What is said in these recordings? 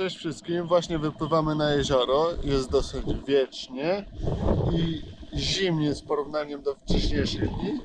Cześć wszystkim, właśnie wypływamy na jezioro. Jest dosyć wiecznie i zimnie z porównaniem do wcześniejszych dni.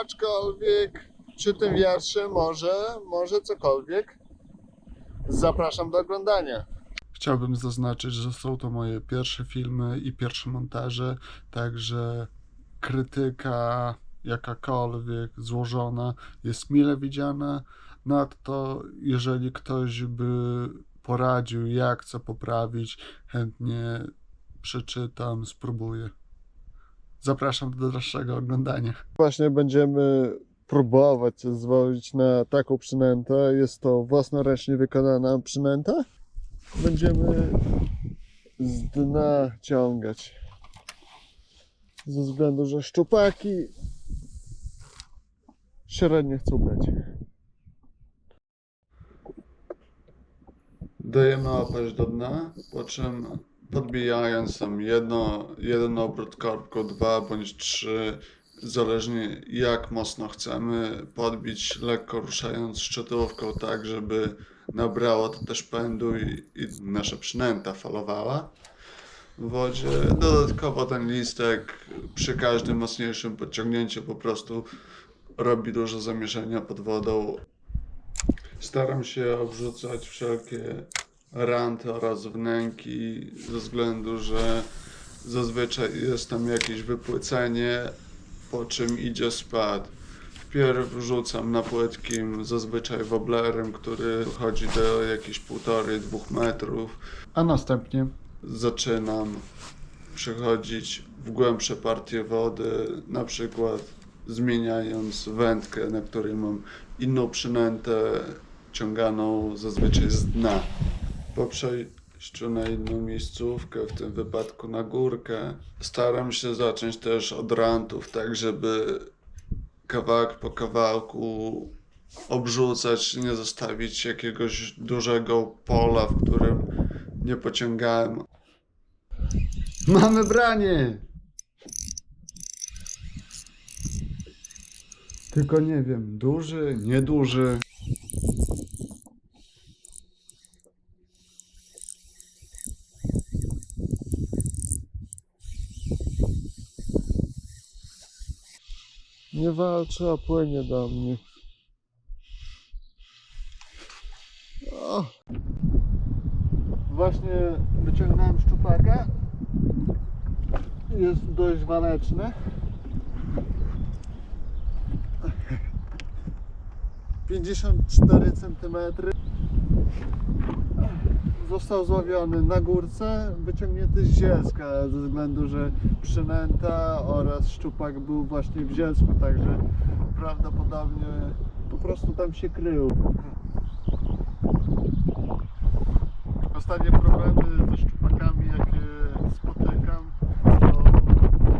Aczkolwiek przy tym wiatrze może, może cokolwiek. Zapraszam do oglądania. Chciałbym zaznaczyć, że są to moje pierwsze filmy i pierwsze montaże, także krytyka jakakolwiek złożona jest mile widziana. Nadto, jeżeli ktoś by poradził, jak co poprawić, chętnie przeczytam, spróbuję. Zapraszam do dalszego oglądania. Właśnie będziemy próbować się zwozić na taką przynętę. Jest to własnoręcznie wykonana przynęta. Będziemy z dna ciągać. Ze względu, że szczupaki średnio chcą brać. Dajemy opaść do dna, po czym podbijając tam jedno, jeden obrót korbką, dwa bądź trzy, zależnie jak mocno chcemy, podbić lekko ruszając szczytówką tak, żeby nabrało to też pędu i, i nasza przynęta falowała w wodzie. Dodatkowo ten listek przy każdym mocniejszym podciągnięciu po prostu robi dużo zamieszania pod wodą. Staram się obrzucać wszelkie ranty oraz wnęki ze względu, że zazwyczaj jest tam jakieś wypłycenie, po czym idzie spad. Wpierw rzucam na płytkim, zazwyczaj woblerem, który chodzi do jakieś 1,5-2 metrów, a następnie zaczynam przechodzić w głębsze partie wody, na przykład zmieniając wędkę, na której mam inną przynętę ciąganą zazwyczaj z dna. Po przejściu na inną miejscówkę, w tym wypadku na górkę, staram się zacząć też od rantów, tak żeby kawałek po kawałku obrzucać, nie zostawić jakiegoś dużego pola, w którym nie pociągałem. Mamy branie! Tylko nie wiem, duży, nieduży. Nie walczy, a płynie do mnie. O. Właśnie wyciągnąłem szczupaka. Jest dość waleczny. 54 cm. Został złowiony na górce, wyciągnięty z zielska, ze względu, że przynęta oraz szczupak był właśnie w zielsku, także prawdopodobnie po prostu tam się krył. Ostatnie problemy ze szczupakami, jakie spotykam, to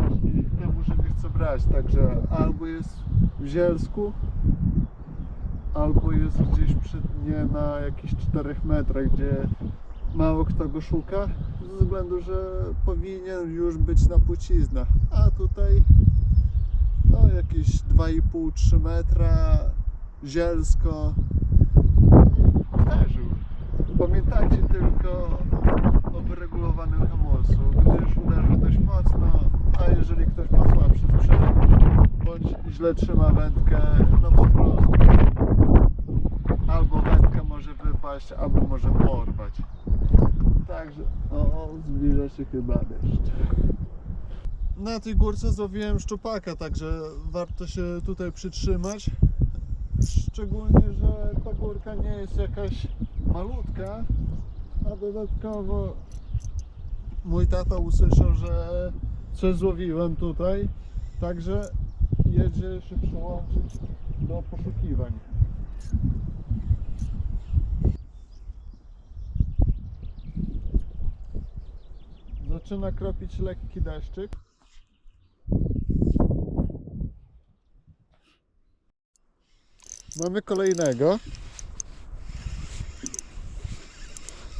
właśnie temu, że nie chcę brać, także albo jest w zielsku, albo jest gdzieś przy dnie na jakichś 4 metrach, gdzie mało kto go szuka, ze względu, że powinien już być na płciznach, a tutaj no jakieś 2,5-3 metra, zielsko, uderzył. Pamiętajcie tylko o wyregulowanym hamulcu, gdyż uderzył dość mocno, a jeżeli ktoś ma słabszy sprzęt, bądź źle trzyma wędkę, no po prostu albo wędka może wypaść, albo może porwać. Także, o, zbliża się chyba deszcz. Na tej górce złowiłem szczupaka, także warto się tutaj przytrzymać. Szczególnie, że ta górka nie jest jakaś malutka, a dodatkowo mój tata usłyszał, że coś złowiłem tutaj, także jedzie się przyłączyć do poszukiwań. Zaczyna kropić lekki deszczyk. Mamy kolejnego.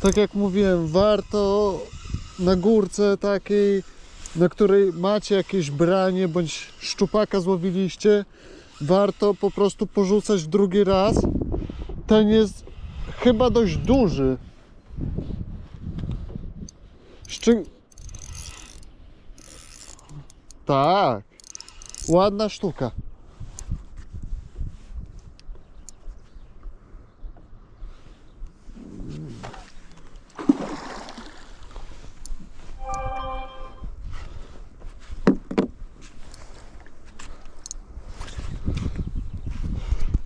Tak jak mówiłem, warto na górce takiej, na której macie jakieś branie bądź szczupaka złowiliście, warto po prostu porzucać drugi raz. Ten jest chyba dość duży. Tak. Ładna sztuka.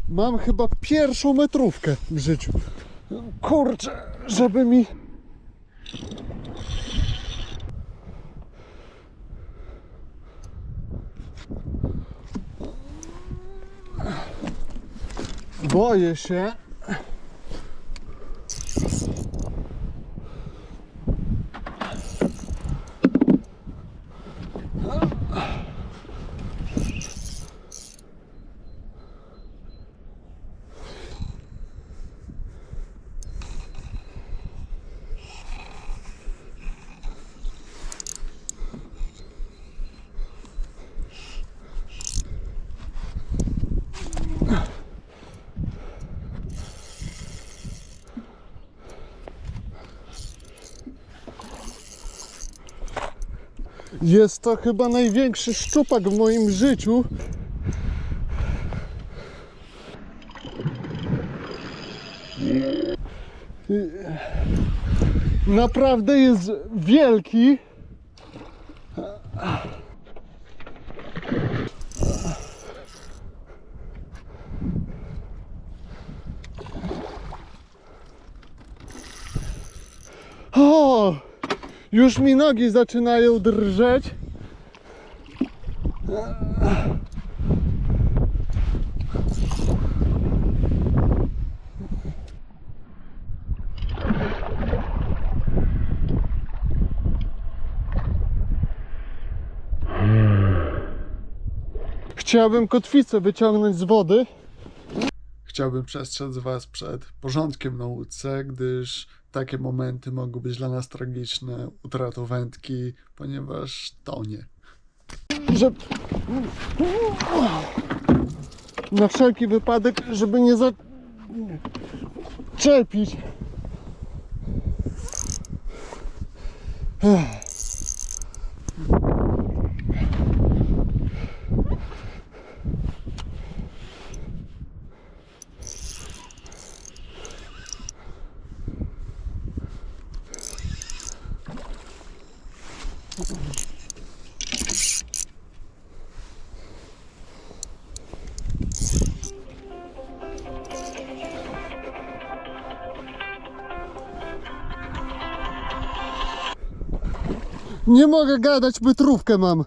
Mam chyba pierwszą metrówkę w życiu. Kurczę, żeby mi Boję się. Jest to chyba największy szczupak w moim życiu. Naprawdę jest wielki. O! Już mi nogi zaczynają drżeć. Chciałbym kotwicę wyciągnąć z wody. Chciałbym przestrzec Was przed porządkiem na łódce, gdyż takie momenty mogą być dla nas tragiczne, utratą wędki, ponieważ tonie. że na wszelki wypadek, żeby nie zaczepić. Ech. Nie mogę gadać, metrówkę mam.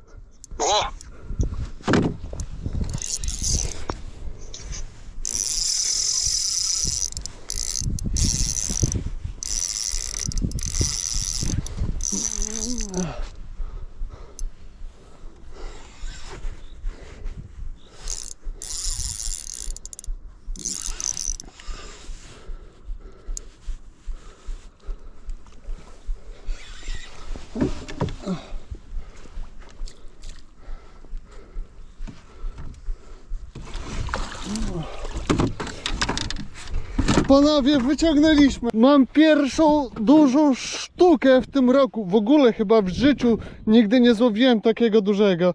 Panowie, wyciągnęliśmy. Mam pierwszą dużą sztukę w tym roku. W ogóle chyba w życiu nigdy nie złowiłem takiego dużego.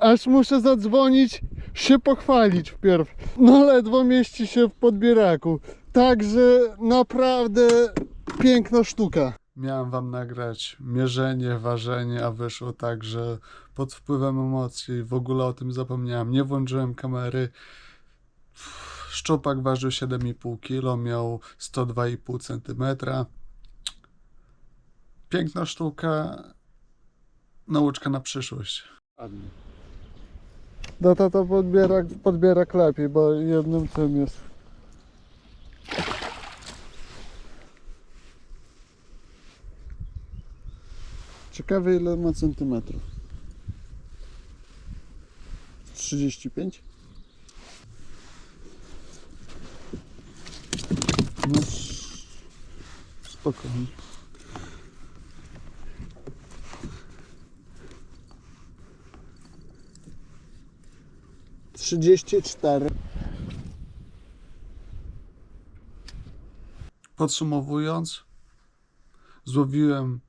Aż muszę zadzwonić, się pochwalić wpierw. No ledwo mieści się w podbieraku. Także naprawdę piękna sztuka. Miałem Wam nagrać mierzenie, ważenie, a wyszło tak, że pod wpływem emocji w ogóle o tym zapomniałem. Nie włączyłem kamery. Szczupak ważył 7,5 kg, miał 102,5 cm. Piękna sztuka, nauczka na przyszłość. No to to podbierak, podbierak lepiej, bo jednym tym jest. Ciekawe ile ma centymetrów. 35? No, spokojnie. Trzydzieści cztery. Podsumowując, Złowiłem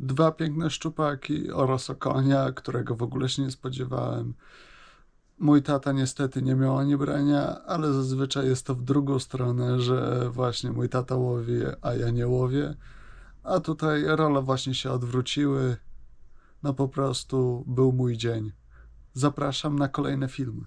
dwa piękne szczupaki oraz okonia, którego w ogóle się nie spodziewałem. Mój tata niestety nie miał ani brania, ale zazwyczaj jest to w drugą stronę, że właśnie mój tata łowi, a ja nie łowię. A tutaj role właśnie się odwróciły. No po prostu był mój dzień. Zapraszam na kolejne filmy.